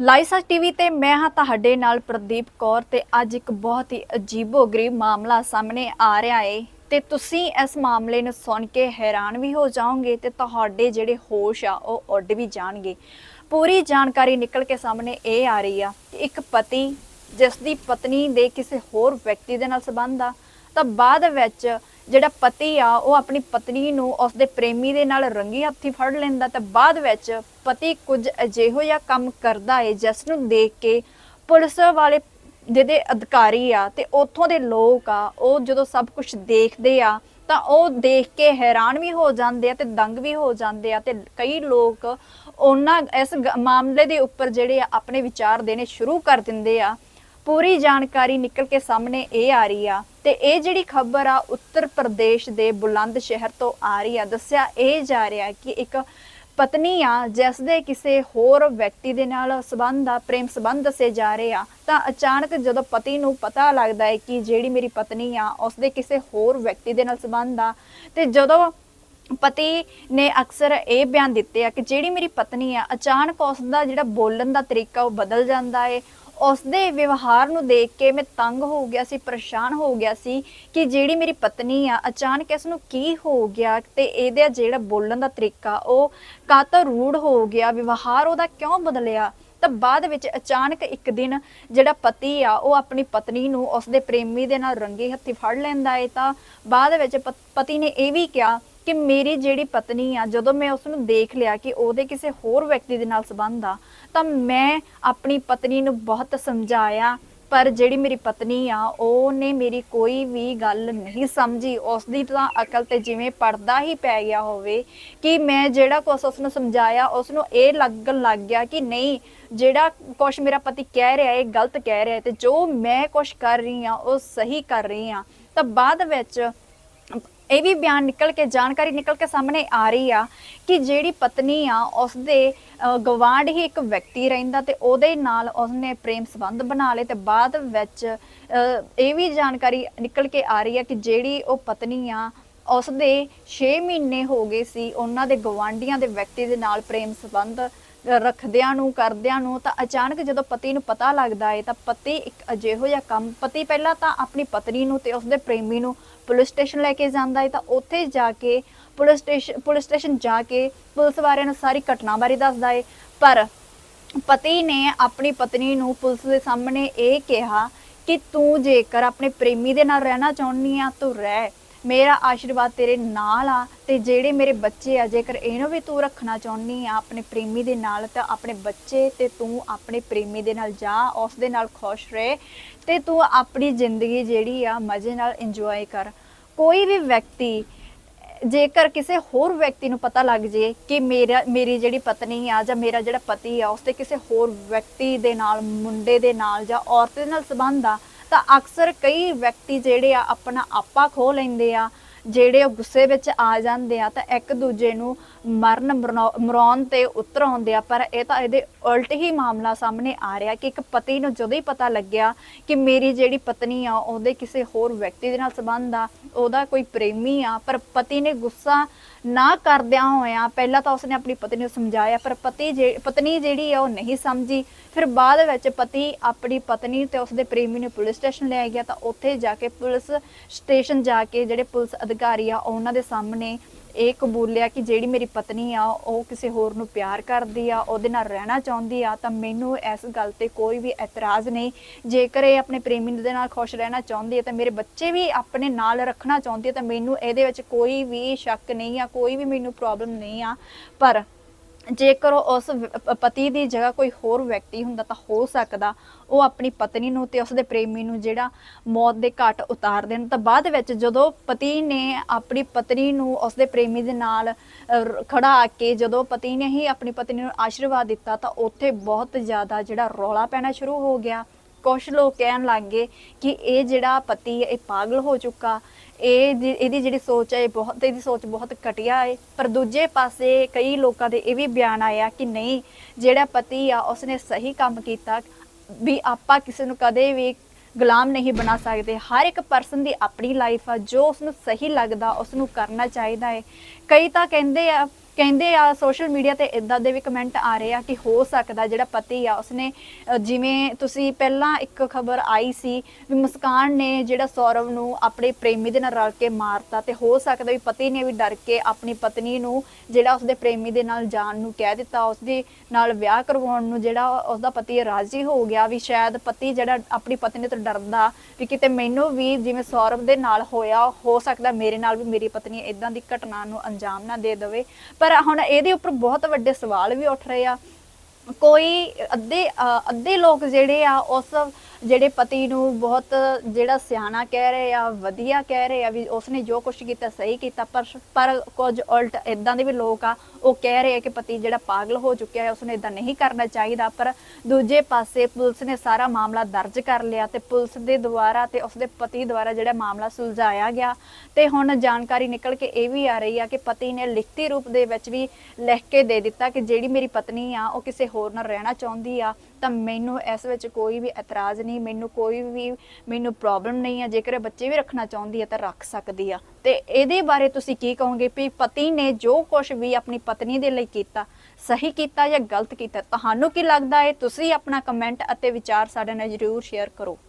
ਲਾਈਸਾ TV ਤੇ ਮੈਂ ਹਾਂ ਤੁਹਾਡੇ ਨਾਲ ਪ੍ਰਦੀਪ ਕੌਰ ਤੇ ਅੱਜ ਇੱਕ ਬਹੁਤ ਹੀ ਅਜੀਬੋ-ਗਰੀਬ ਮਾਮਲਾ ਸਾਹਮਣੇ ਆ ਰਿਹਾ ਏ। ਤੇ ਤੁਸੀਂ ਇਸ ਮਾਮਲੇ ਨੂੰ ਸੁਣ ਕੇ ਹੈਰਾਨ ਵੀ ਹੋ ਜਾਓਗੇ ਤੇ ਤੁਹਾਡੇ ਜਿਹੜੇ ਹੋਸ਼ ਆ, ਉਹ ਉੱਡ ਵੀ ਜਾਣਗੇ। ਪੂਰੀ ਜਾਣਕਾਰੀ ਨਿਕਲ ਕੇ ਸਾਹਮਣੇ ਇਹ ਆ ਰਹੀ ਆ ਕਿ ਇੱਕ ਪਤੀ ਜਿਸ ਦੀ ਪਤਨੀ ਦੇ ਕਿਸੇ ਹੋਰ ਵਿਅਕਤੀ ਦੇ ਨਾਲ ਸੰਬੰਧ ਆ, ਤਾਂ ਬਾਅਦ ਵਿੱਚ ਜਿਹੜਾ ਪਤੀ ਆ, ਉਹ ਆਪਣੀ ਪਤਨੀ ਨੂੰ ਉਸਦੇ ਪ੍ਰੇਮੀ ਦੇ ਨਾਲ ਰੰਗੀ ਹੱਥੀ ਫੜ ਲੈਂਦਾ ਤੇ ਬਾਅਦ ਵਿੱਚ ਪਤੀ ਕੁਝ ਅਜਿਹੋ ਜਿਹਾ ਕੰਮ ਕਰਦਾ ਏ, ਜਿਸ ਨੂੰ ਦੇਖ ਕੇ ਪੁਲਿਸ ਵਾਲੇ ਜਿਹਦੇ ਅਧਿਕਾਰੀ ਆ ਤੇ ਉੱਥੋਂ ਦੇ ਲੋਕ ਆ, ਉਹ ਜਦੋਂ ਸਭ ਕੁਝ ਦੇਖਦੇ ਆ, ਤਾਂ ਉਹ ਦੇਖ ਕੇ ਹੈਰਾਨ ਵੀ ਹੋ ਜਾਂਦੇ ਆ ਤੇ ਦੰਗ ਵੀ ਹੋ ਜਾਂਦੇ ਆ ਤੇ ਕਈ ਲੋਕ ਉਹਨਾਂ, ਇਸ ਗ- ਮਾਮਲੇ ਦੇ ਉੱਪਰ ਜਿਹੜੇ ਆ, ਆਪਣੇ ਵਿਚਾਰ ਦੇਣੇ ਸ਼ੁਰੂ ਕਰ ਦਿੰਦੇ ਆ। ਪੂਰੀ ਜਾਣਕਾਰੀ ਨਿਕਲ ਕੇ ਸਾਹਮਣੇ ਇਹ ਆ ਰਹੀ ਆ ਤੇ ਇਹ ਜਿਹੜੀ ਖਬਰ ਆ ਉੱਤਰ ਪ੍ਰਦੇਸ਼ ਦੇ ਬੁਲੰਦ ਸ਼ਹਿਰ ਤੋਂ ਆ ਰਹੀ ਆ, ਦੱਸਿਆ ਇਹ ਜਾ ਰਿਹਾ ਕਿ ਇੱਕ ਪਤਨੀ ਆ, ਜਿਸ ਦੇ ਕਿਸੇ ਹੋਰ ਵਿਅਕਤੀ ਦੇ ਨਾਲ ਸਬੰਧ ਆ, ਪ੍ਰੇਮ ਸਬੰਧ ਦੱਸੇ ਜਾ ਰਹੇ ਆ, ਤਾਂ ਅਚਾਨਕ ਜਦੋਂ ਪਤੀ ਨੂੰ ਪਤਾ ਲੱਗਦਾ ਹੈ ਕਿ ਜਿਹੜੀ ਮੇਰੀ ਪਤਨੀ ਆ, ਉਸ ਦੇ ਕਿਸੇ ਹੋਰ ਵਿਅਕਤੀ ਦੇ ਨਾਲ ਸਬੰਧ ਆ, ਤੇ ਜਦੋਂ ਪਤੀ ਨੇ ਅਕਸਰ ਇਹ ਬਿਆਨ ਦਿੱਤੇ ਆ ਕਿ ਜਿਹੜੀ ਮੇਰੀ ਪਤਨੀ ਆ, ਅਚਾਨਕ ਉਸ ਦਾ ਜਿਹੜਾ ਬੋਲਣ ਦਾ ਤਰੀਕਾ ਉਹ ਬਦਲ ਜਾਂਦਾ ਏ ਉਸ ਦੇ ਵਿਵਹਾਰ ਨੂੰ ਦੇਖ ਕੇ ਮੈਂ ਤੰਗ ਹੋ ਗਿਆ ਸੀ, ਪਰੇਸ਼ਾਨ ਹੋ ਗਿਆ ਸੀ ਕਿ ਜਿਹੜੀ ਮੇਰੀ ਪਤਨੀ ਆ, ਅਚਾਨਕ ਇਸ ਨੂੰ ਕੀ ਹੋ ਗਿਆ ਤੇ ਇਹਦਾ ਜਿਹੜਾ ਬੋਲਣ ਦਾ ਤਰੀਕਾ, ਉਹ ਕਾਤੋਂ ਰੂੜ ਹੋ ਗਿਆ, ਵਿਵਹਾਰ ਉਹਦਾ ਕਿਉਂ ਬਦਲਿਆ? ਤਾਂ ਬਾਅਦ ਵਿੱਚ ਅਚਾਨਕ ਇੱਕ ਦਿਨ ਜਿਹੜਾ ਪਤੀ ਆ, ਉਹ ਆਪਣੀ ਪਤਨੀ ਨੂੰ ਉਸਦੇ ਪ੍ਰੇਮੀ ਦੇ ਨਾਲ ਰੰਗੇ ਹੱਥੀ ਫੜ ਲੈਂਦਾ ਏ। ਤਾਂ ਬਾਅਦ ਵਿੱਚ ਪਤੀ ਨੇ ਇਹ ਵੀ ਕਿਹਾ ਕਿ ਮੇਰੀ ਜਿਹੜੀ ਪਤਨੀ ਆ, ਜਦੋਂ ਮੈਂ ਉਸ ਨੂੰ ਦੇਖ ਲਿਆ ਕਿ ਉਹਦੇ ਕਿਸੇ ਹੋਰ ਵਿਅਕਤੀ ਦੇ ਨਾਲ ਸੰਬੰਧ ਆ ਤਾਂ ਮੈਂ ਆਪਣੀ ਪਤਨੀ ਨੂੰ ਬਹੁਤ ਸਮਝਾਇਆ, ਪਰ ਜਿਹੜੀ ਮੇਰੀ ਪਤਨੀ ਆ, ਉਹਨੇ ਮੇਰੀ ਕੋਈ ਵੀ ਗੱਲ ਨਹੀਂ ਸਮਝੀ। ਉਸ ਦੀ ਤਾਂ ਅਕਲ ਤੇ ਜਿਵੇਂ ਪਰਦਾ ਹੀ ਪੈ ਗਿਆ ਹੋਵੇ ਕਿ ਮੈਂ ਜਿਹੜਾ ਕੁਛ ਉਸ ਨੂੰ ਸਮਝਾਇਆ ਉਸ ਨੂੰ ਇਹ ਲੱਗਣ ਲੱਗ ਗਿਆ ਕਿ ਨਹੀਂ, ਜਿਹੜਾ ਕੁਛ ਮੇਰਾ ਪਤੀ ਕਹਿ ਰਿਹਾ ਹੈ ਇਹ ਗਲਤ ਕਹਿ ਰਿਹਾ ਹੈ ਤੇ ਜੋ ਮੈਂ ਕੁਛ ਕਰ ਰਹੀ ਆ ਉਹ ਸਹੀ ਕਰ ਰਹੀ ਆ ਤਾਂ ਬਾਅਦ ਵਿੱਚ ਇਹ ਵੀ ਬਿਆਨ ਨਿਕਲ ਕੇ ਜਾਣਕਾਰੀ ਨਿਕਲ ਕੇ ਸਾਹਮਣੇ ਆ ਰਹੀ ਆ ਕਿ ਜਿਹੜੀ ਪਤਨੀ ਆ ਉਸਦੇ ਅਹ, ਗਵਾਂਢ ਹੀ ਇੱਕ ਵਿਅਕਤੀ ਰਹਿੰਦਾ ਤੇ ਉਹਦੇ ਨਾਲ ਉਸਨੇ ਪ੍ਰੇਮ ਸੰਬੰਧ ਬਣਾ ਲਏ ਤੇ ਬਾਅਦ ਵਿੱਚ ਅਹ, ਇਹ ਵੀ ਜਾਣਕਾਰੀ ਨਿਕਲ ਕੇ ਆ ਰਹੀ ਆ ਕਿ ਜਿਹੜੀ ਉਹ ਪਤਨੀ ਆ ਉਸਦੇ 6 ਮਹੀਨੇ ਹੋ ਗਏ ਸੀ ਉਹਨਾਂ ਦੇ ਗਵਾਂਢੀਆਂ ਦੇ ਵਿਅਕਤੀ ਦੇ ਨਾਲ ਪ੍ਰੇਮ ਸੰਬੰਧ ਰੱਖਦਿਆਂ ਨੂੰ, ਕਰਦਿਆਂ ਨੂੰ, ਤਾਂ ਅਚਾਨਕ ਜਦੋਂ ਪਤੀ ਨੂੰ ਪਤਾ ਲੱਗਦਾ ਹੈ ਤਾਂ ਪਤੀ ਇੱਕ ਅਜਿਹੋ ਜਿਹਾ ਕੰਮ, ਪਤੀ ਪਹਿਲਾਂ ਤਾਂ ਆਪਣੀ ਪਤਨੀ ਨੂੰ ਤੇ ਉਸਦੇ ਪ੍ਰੇਮੀ ਨੂੰ ਪੁਲਿਸ ਸਟੇਸ਼ਨ ਲੈ ਕੇ ਜਾਂਦਾ ਏ, ਤਾਂ ਉੱਥੇ ਜਾ ਕੇ ਪੁਲਿਸ ਸਟੇਸ਼ਨ ਪੁਲਿਸ ਸਟੇਸ਼ਨ ਜਾ ਕੇ ਪੁਲਿਸ ਵਾਲਿਆਂ ਨੂੰ ਸਾਰੀ ਘਟਨਾ ਬਾਰੇ ਦੱਸਦਾ ਏ। ਪਰ ਪਤੀ ਨੇ ਆਪਣੀ ਪਤਨੀ ਨੂੰ ਪੁਲਿਸ ਦੇ ਸਾਹਮਣੇ ਇਹ ਕਿਹਾ ਕਿ ਤੂੰ ਜੇਕਰ ਆਪਣੇ ਪ੍ਰੇਮੀ ਦੇ ਨਾਲ ਰਹਿਣਾ ਚਾਹੁੰਦੀ ਆ, ਤੂੰ ਰਹਿ। ਮੇਰਾ ਆਸ਼ੀਰਵਾਦ ਤੇਰੇ ਨਾਲ ਆ ਤੇ ਜਿਹੜੇ ਮੇਰੇ ਬੱਚੇ ਆ, ਜੇਕਰ ਇਹਨੂੰ ਵੀ ਤੂੰ ਰੱਖਣਾ ਚਾਹੁੰਦੀ ਆ ਆਪਣੇ ਪ੍ਰੇਮੀ ਦੇ ਨਾਲ, ਤਾਂ ਆਪਣੇ ਬੱਚੇ ਤੇ ਤੂੰ ਆਪਣੇ ਪ੍ਰੇਮੀ ਦੇ ਨਾਲ ਜਾ, ਉਸ ਦੇ ਨਾਲ ਖੁਸ਼ ਰਹੇ ਤੇ ਤੂੰ ਆਪਣੀ ਜ਼ਿੰਦਗੀ ਜਿਹੜੀ ਆ, ਮਜ਼ੇ ਨਾਲ ਇੰਜੋਏ ਕਰ। ਕੋਈ ਵੀ ਵਿਅਕਤੀ, ਜੇਕਰ ਕਿਸੇ ਹੋਰ ਵਿਅਕਤੀ ਨੂੰ ਪਤਾ ਲੱਗ ਜੇ ਕਿ ਮੇਰਾ, ਮੇਰੀ ਜਿਹੜੀ ਪਤਨੀ ਆ ਜਾਂ ਮੇਰਾ ਜਿਹੜਾ ਪਤੀ ਆ ਉਸਦੇ ਕਿਸੇ ਹੋਰ ਵਿਅਕਤੀ ਦੇ ਨਾਲ, ਮੁੰਡੇ ਦੇ ਨਾਲ ਜਾਂ ਔਰਤ ਦੇ ਨਾਲ ਸੰਬੰਧ ਆ ਤਾਂ ਅਕਸਰ ਕਈ ਵਿਅਕਤੀ ਜਿਹੜੇ ਆ ਆਪਣਾ ਆਪਾ ਖੋ ਲੈਂਦੇ ਆ ਜਿਹੜੇ ਉਹ ਗੁੱਸੇ ਵਿੱਚ ਆ ਜਾਂਦੇ ਆ ਤਾਂ ਇੱਕ ਦੂਜੇ ਨੂੰ ਮਰਨ ਮਰਾਉਣ ਤੇ ਉਤਰ ਆਉਂਦੇ ਆ, ਪਰ ਇਹ ਤਾਂ ਇਹਦੇ ਉਲਟ ਹੀ ਮਾਮਲਾ ਸਾਹਮਣੇ ਆ ਰਿਹਾ ਕਿ ਇੱਕ ਪਤੀ ਨੂੰ ਜਦੋਂ ਹੀ ਪਤਾ ਲੱਗਿਆ ਕਿ ਮੇਰੀ ਜਿਹੜੀ ਪਤਨੀ ਆ, ਉਹਦੇ ਕਿਸੇ ਹੋਰ ਵਿਅਕਤੀ ਦੇ ਨਾਲ ਸੰਬੰਧ ਆ, ਉਹਦਾ ਕੋਈ ਪ੍ਰੇਮੀ ਆ, ਪਰ ਪਤੀ ਨੇ ਗੁੱਸਾ ਨਾ ਕਰਦਿਆਂ ਹੋਇਆ ਪਹਿਲਾਂ ਤਾਂ ਉਸਨੇ ਆਪਣੀ ਪਤਨੀ ਨੂੰ ਸਮਝਾਇਆ, ਪਰ ਪਤੀ ਜੇ, ਪਤਨੀ ਜਿਹੜੀ ਆ, ਉਹ ਨਹੀਂ ਸਮਝੀ। ਫਿਰ ਬਾਅਦ ਵਿੱਚ ਪਤੀ ਆਪਣੀ ਪਤਨੀ ਤੇ ਉਸਦੇ ਪ੍ਰੇਮੀ ਨੂੰ ਪੁਲਿਸ ਸਟੇਸ਼ਨ ਲੈ ਗਿਆ ਤਾਂ ਉੱਥੇ ਜਾ ਕੇ ਪੁਲਿਸ ਸਟੇਸ਼ਨ ਜਾ ਕੇ ਜਿਹੜੇ ਪੁਲਿਸ ਅਧਿਕਾਰੀ ਆ, ਉਹਨਾਂ ਦੇ ਸਾਹਮਣੇ ਇਹ ਕਬੂਲਿਆ ਕਿ ਜਿਹੜੀ ਮੇਰੀ ਪਤਨੀ ਆ, ਉਹ ਕਿਸੇ ਹੋਰ ਨੂੰ ਪਿਆਰ ਕਰਦੀ ਆ, ਉਹਦੇ ਨਾਲ ਰਹਿਣਾ ਚਾਹੁੰਦੀ ਆ, ਤਾਂ ਮੈਨੂੰ ਇਸ ਗੱਲ ਤੇ ਕੋਈ ਵੀ ਇਤਰਾਜ਼ ਨਹੀਂ। ਜੇਕਰ ਇਹ ਆਪਣੇ ਪ੍ਰੇਮੀ ਦੇ ਨਾਲ ਖੁਸ਼ ਰਹਿਣਾ ਚਾਹੁੰਦੀ ਹੈ ਤਾਂ ਮੇਰੇ ਬੱਚੇ ਵੀ ਆਪਣੇ ਨਾਲ ਰੱਖਣਾ ਚਾਹੁੰਦੀ ਹੈ ਤਾਂ ਮੈਨੂੰ ਇਹਦੇ ਵਿੱਚ ਕੋਈ ਵੀ ਸ਼ੱਕ ਨਹੀਂ ਆ, ਕੋਈ ਵੀ ਮੈਨੂੰ ਪ੍ਰੋਬਲਮ ਨਹੀਂ ਆ। ਪਰ ਜੇਕਰ ਉਸ ਪਤੀ ਦੀ ਜਗ੍ਹਾ ਕੋਈ ਹੋਰ ਵਿਅਕਤੀ ਹੁੰਦਾ ਤਾਂ ਹੋ ਸਕਦਾ ਉਹ ਆਪਣੀ ਪਤਨੀ ਨੂੰ ਤੇ ਉਸਦੇ ਪ੍ਰੇਮੀ ਨੂੰ ਜਿਹੜਾ ਮੌਤ ਦੇ ਘਾਟ ਉਤਾਰ ਦੇਣ। ਤਾਂ ਬਾਅਦ ਵਿੱਚ ਜਦੋਂ ਪਤੀ ਨੇ ਆਪਣੀ ਪਤਨੀ ਨੂੰ ਉਸਦੇ ਪ੍ਰੇਮੀ ਦੇ ਨਾਲ ਖੜਾ ਕੇ ਜਦੋਂ ਪਤੀ ਨੇ ਹੀ ਆਪਣੀ ਪਤਨੀ ਨੂੰ ਆਸ਼ੀਰਵਾਦ ਦਿੱਤਾ ਤਾਂ ਉੱਥੇ ਬਹੁਤ ਜ਼ਿਆਦਾ ਜਿਹੜਾ ਰੌਲਾ ਪੈਣਾ ਸ਼ੁਰੂ ਹੋ ਗਿਆ। ਕੁਝ ਲੋਕ ਕਹਿਣ ਲੱਗ ਗਏ ਕਿ ਇਹ ਜਿਹੜਾ ਪਤੀ ਹੈ, ਇਹ ਪਾਗਲ ਹੋ ਚੁੱਕਾ। ਇਹ ਜੀ- ਇਹਦੀ ਜਿਹੜੀ ਸੋਚ ਹੈ, ਇਹ ਬਹੁਤ, ਇਹਦੀ ਸੋਚ ਬਹੁਤ ਘਟੀਆ ਹੈ। ਪਰ ਦੂਜੇ ਪਾਸੇ ਕਈ ਲੋਕਾਂ ਦੇ ਇਹ ਵੀ ਬਿਆਨ ਆਇਆ ਕਿ ਨਹੀਂ, ਜਿਹੜਾ ਪਤੀ ਆ, ਉਸਨੇ ਸਹੀ ਕੰਮ ਕੀਤਾ ਵੀ ਆਪਾਂ ਕਿਸੇ ਨੂੰ ਕਦੇ ਵੀ ਗੁਲਾਮ ਨਹੀਂ ਬਣਾ ਸਕਦੇ। ਹਰ ਇੱਕ ਪਰਸਨ ਦੀ ਆਪਣੀ ਲਾਈਫ ਆ, ਜੋ ਉਸ ਨੂੰ ਸਹੀ ਲੱਗਦਾ ਉਸ ਨੂੰ ਕਰਨਾ ਚਾਹੀਦਾ ਹੈ। ਕਈ ਤਾਂ ਕਹਿੰਦੇ ਆ ਕਹਿੰਦੇ ਆ ਸੋਸ਼ਲ ਮੀਡੀਆ ਤੇ ਇਦਾਂ ਦੇ ਵੀ ਕਮੈਂਟ ਆ ਰਹੇ ਆ ਕਿ ਹੋ ਸਕਦਾ ਜਿਹੜਾ ਪਤੀ ਆ, ਉਸਨੇ ਜਿਵੇਂ ਤੁਸੀਂ ਪਹਿਲਾਂ ਇੱਕ ਖਬਰ ਆਈ ਸੀ ਵੀ ਮੁਸਕਾਨ ਨੇ ਜਿਹੜਾ ਸੌਰਵ ਨੂੰ ਆਪਣੇ ਪ੍ਰੇਮੀ ਦੇ ਨਾਲ ਰਲ ਕੇ ਮਾਰਤਾ ਤੇ ਹੋ ਸਕਦਾ ਵੀ ਪਤੀ ਨੇ ਵੀ ਡਰ ਕੇ ਆਪਣੀ ਪਤਨੀ ਨੂੰ ਜਿਹੜਾ ਉਸਦੇ ਪ੍ਰੇਮੀ ਦੇ ਨਾਲ ਜਾਣ ਨੂੰ ਕਹਿ ਦਿੱਤਾ, ਉਸਦੇ ਨਾਲ ਵਿਆਹ ਕਰਵਾਉਣ ਨੂੰ ਜਿਹੜਾ ਉਸਦਾ ਪਤੀ ਰਾਜ਼ੀ ਹੋ ਗਿਆ ਵੀ ਸ਼ਾਇਦ ਪਤੀ ਜਿਹੜਾ ਆਪਣੀ ਪਤਨੀ ਤੋਂ ਡਰਦਾ ਵੀ ਕਿਤੇ ਮੈਨੂੰ ਵੀ ਜਿਵੇਂ ਸੌਰਵ ਦੇ ਨਾਲ ਹੋਇਆ, ਹੋ ਸਕਦਾ ਮੇਰੇ ਨਾਲ ਵੀ ਮੇਰੀ ਪਤਨੀ ਇਦਾਂ ਦੀ ਘਟਨਾ ਨੂੰ ਅੰਜਾਮ ਨਾ ਦੇ ਦੇਵੇ। ਪਰ ਹੁਣ ਇਹਦੇ ਉੱਪਰ ਬਹੁਤ ਵੱਡੇ ਸਵਾਲ ਵੀ ਉੱਠ ਰਹੇ ਆ। ਕੋਈ ਅੱਧੇ ਅ, ਅੱਧੇ ਲੋਕ ਜਿਹੜੇ ਆ ਉਸ ਜਿਹੜੇ ਪਤੀ ਨੂੰ ਬਹੁਤ ਜਿਹੜਾ ਸਿਆਣਾ ਕਹਿ ਰਹੇ ਆ, ਵਧੀਆ ਕਹਿ ਰਹੇ ਆ ਵੀ ਉਸਨੇ ਜੋ ਕੁਝ ਕੀਤਾ ਸਹੀ ਕੀਤਾ, ਪਰ ਪਰ ਕੁਝ ਉਲਟ ਇਦਾਂ ਦੇ ਵੀ ਲੋਕ ਆ, ਉਹ ਕਹਿ ਰਹੇ ਆ ਕਿ ਪਤੀ ਜਿਹੜਾ ਪਾਗਲ ਹੋ ਚੁੱਕਿਆ ਹੈ, ਉਸਨੂੰ ਇਦਾਂ ਨਹੀਂ ਕਰਨਾ ਚਾਹੀਦਾ, ਪਰ ਦੂਜੇ ਪਾਸੇ ਪੁਲਿਸ ਨੇ ਸਾਰਾ ਮਾਮਲਾ ਦਰਜ ਕਰ ਲਿਆ ਤੇ ਪੁਲਿਸ ਦੇ ਦੁਆਰਾ ਤੇ ਉਸਦੇ ਪਤੀ ਦੁਆਰਾ ਜਿਹੜਾ ਮਾਮਲਾ ਸੁਲਝਾਇਆ ਗਿਆ। ਤੇ ਹੁਣ ਜਾਣਕਾਰੀ ਨਿਕਲ ਕੇ ਇਹ ਵੀ ਆ ਰਹੀ ਆ ਕਿ ਪਤੀ ਨੇ ਲਿਖਤੀ ਰੂਪ ਦੇ ਵਿੱਚ ਵੀ ਲਿਖ ਕੇ ਦੇ ਦਿੱਤਾ ਕਿ ਜਿਹੜੀ ਮੇਰੀ ਪਤਨੀ ਆ, ਉਹ ਕਿਸੇ ਹੋਰ ਨਾਲ ਰਹਿਣਾ ਚਾਹੁੰਦੀ ਆ ਤਾਂ ਮੈਨੂੰ ਇਸ ਵਿੱਚ ਕੋਈ ਵੀ ਇਤਰਾਜ਼ ਨਹੀਂ, ਮੈਨੂੰ ਕੋਈ ਵੀ ਮੈਨੂੰ ਪ੍ਰੋਬਲਮ ਨਹੀਂ ਆ। ਜੇਕਰ ਬੱਚੇ ਵੀ ਰੱਖਣਾ ਚਾਹੁੰਦੀ ਆ ਤਾਂ ਰੱਖ ਸਕਦੀ ਆ। ਤੇ ਇਹਦੇ ਬਾਰੇ ਤੁਸੀਂ ਕੀ ਕਹੋਗੇ ਵੀ ਪਤੀ ਨੇ ਜੋ ਕੁਝ ਵੀ ਆਪਣੀ ਪਤਨੀ ਦੇ ਲਈ ਕੀਤਾ, ਸਹੀ ਕੀਤਾ ਜਾਂ ਗਲਤ ਕੀਤਾ, ਤੁਹਾਨੂੰ ਕੀ ਲੱਗਦਾ ਹੈ? ਤੁਸੀਂ ਆਪਣਾ ਕਮੈਂਟ ਅਤੇ ਵਿਚਾਰ ਸਾਡੇ ਨਾਲ ਜਰੂਰ ਸ਼ੇਅਰ ਕਰੋ।